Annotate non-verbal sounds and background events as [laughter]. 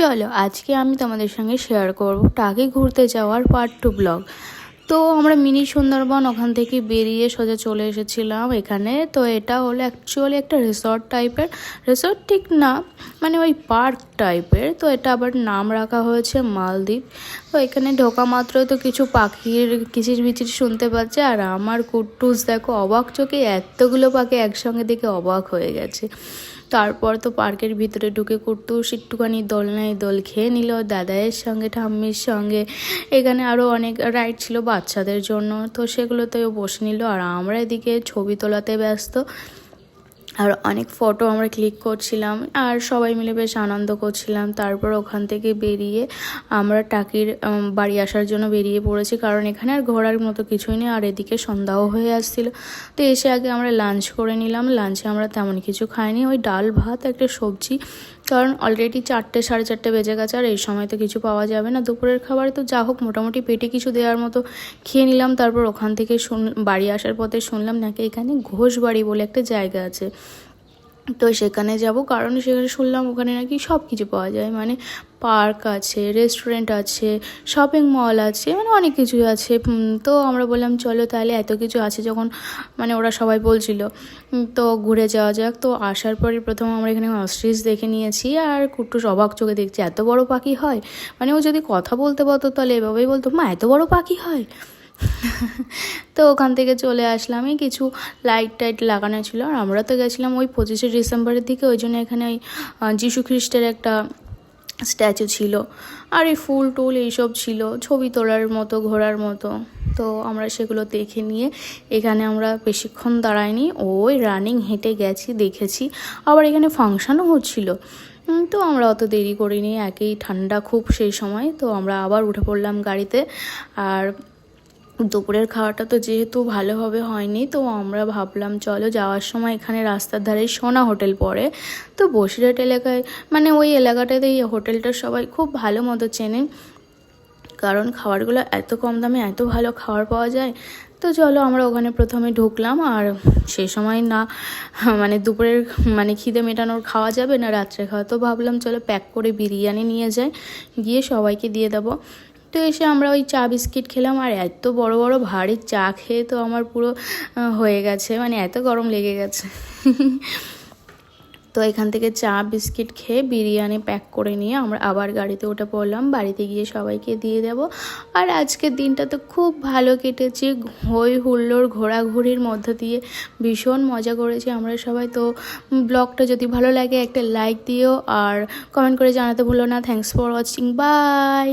চলো, আজকে আমি তোমাদের সঙ্গে শেয়ার করব টাকে ঘুরতে যাওয়ার পার্ট টু ব্লগ তো আমরা মিনি সুন্দরবন ওখান থেকে বেরিয়ে সোজা চলে এসেছিলাম এখানে। তো এটা হলো অ্যাকচুয়ালি একটা রিসর্ট টাইপের রিসর্ট ঠিক না মানে ওই পার্ক টাইপের তো এটা আবার নাম রাখা হয়েছে মালদ্বীপ। তো এখানে ঢোকা মাত্রই তো কিছু পাখির কিচির বিচির শুনতে পাচ্ছে। আর আমার কুট্টুস দেখো, অবাক চোখে এতগুলো পাখি একসঙ্গে দেখে অবাক হয়ে গেছে। তারপর তো পার্কের ভিতরে ঢুকে কুট্টুস একটুখানি দোলনায় দোল খেয়ে নিল। দাদায়ের সঙ্গে, ঠাম্মির সঙ্গে। এখানে আরও অনেক রাইড ছিল বাচ্চাদের জন্য। তো সেগুলোতেও বসে নিল। আর আমরা এদিকে ছবি তোলাতে ব্যস্ত। আর অনেক ফটো আমরা ক্লিক করছিলাম আর সবাই মিলে বেশ আনন্দ করছিলাম। তারপর ওখান থেকে বেরিয়ে আমরা টাকির বাড়ি আসার জন্য বেরিয়ে পড়েছি কারণ এখানে আর ঘোরার মতো কিছুই নেই আর এদিকে সন্ধ্যাও হয়ে আসছিল। তো এসে আগে আমরা লাঞ্চ করে নিলাম। লাঞ্চে আমরা তেমন কিছু খাইনি। ওই ডাল, ভাত, একটা সবজি কারণ অলরেডি চারটে, সাড়ে চারটে বেজে গেছে আর এই সময় তো কিছু পাওয়া যাবে না। দুপুরের খাবার তো যা হোক, মোটামুটি পেটে কিছু দেওয়ার মতো খেয়ে নিলাম, তারপর ওখান থেকে শুন, বাড়ি আসার পথে শুনলাম নাকি এখানে ঘোষবাড়ি বলে একটা জায়গা আছে। তো সেখানে যাব। কারণ সেখানে শুনলাম ওখানে নাকি সব কিছু পাওয়া যায়। মানে পার্ক আছে, রেস্টুরেন্ট আছে, শপিং মল আছে মানে অনেক কিছু আছে। তো আমরা বললাম, চলো তাহলে এত কিছু আছে যখন মানে ওরা সবাই বলছিল। তো ঘুরে যাওয়া যাক। তো আসার পরে প্রথম আমরা এখানে অস্ট্রিচ দেখে নিয়েছি। আর কুট্টুস অবাক চোখে দেখছি, এত বড় পাখি হয়? মানে ও যদি কথা বলতে পারতো তাহলে এভাবেই বলতো, মা, এত বড় পাখি হয়? [laughs] তো ওখান থেকে চলে আসলাম এই কিছু লাইট টাইট লাগানো ছিল আর আমরা তো গেছিলাম ওই পঁচিশে ডিসেম্বরের দিকে। ওই জন্য এখানে ওই যীশু খ্রিস্টের একটা স্ট্যাচু ছিল। আর এই ফুল টুল এইসব ছিল, ছবি তোলার মতো, ঘোরার মতো। তো আমরা সেগুলো দেখে নিয়ে এখানে আমরা বেশিক্ষণ দাঁড়াইনি। ওই রানিং হেঁটে গেছি, দেখেছি। আবার এখানে ফাংশনও হচ্ছিল। তো আমরা অত দেরি করিনি। একেই ঠান্ডা খুব সেই সময়। তো আমরা আবার উঠে পড়লাম গাড়িতে। আর দুপুরের খাওয়াটা তো যেহেতু ভালোভাবে হয়নি, তো আমরা ভাবলাম চলো যাওয়ার সময় এখানে রাস্তার ধারে সোনা হোটেল পড়ে। তো বসিরহাট এলাকায় মানে ওই এলাকাটাতে এই হোটেলটা সবাই খুব ভালো মতো চেনে। কারণ খাবারগুলো এত কম দামে এত ভালো খাবার পাওয়া যায়। তো চলো আমরা ওখানে প্রথমে ঢুকলাম আর সেই সময় না মানে দুপুরের মানে খিদে মেটানোর খাওয়া যাবে না, রাত্রে খাওয়া। তো ভাবলাম চলো প্যাক করে বিরিয়ানি নিয়ে যাই, গিয়ে সবাইকে দিয়ে দেবো। তো এসে আমরা ওই চা বিস্কিট খেলাম, আর এত বড় বড় ভারী চা খেয়ে তো আমার পুরো হয়ে গেছে। মানে এত গরম লেগে গেছে। তো এখান থেকে চা বিস্কিট খেয়ে বিরিয়ানি প্যাক করে নিয়ে আমরা আবার গাড়িতে উঠে পড়লাম। বাড়িতে গিয়ে সবাইকে দিয়ে দেব। আর আজকের দিনটা তো খুব ভালো কেটেছে। হই হুল্লোড় ঘোরাঘুরির মধ্য দিয়ে ভীষণ মজা করেছি আমরা সবাই। তো ব্লগটা যদি ভালো লাগে একটা লাইক দিও, আর কমেন্ট করে জানাতে ভুলো না। Thanks for watching by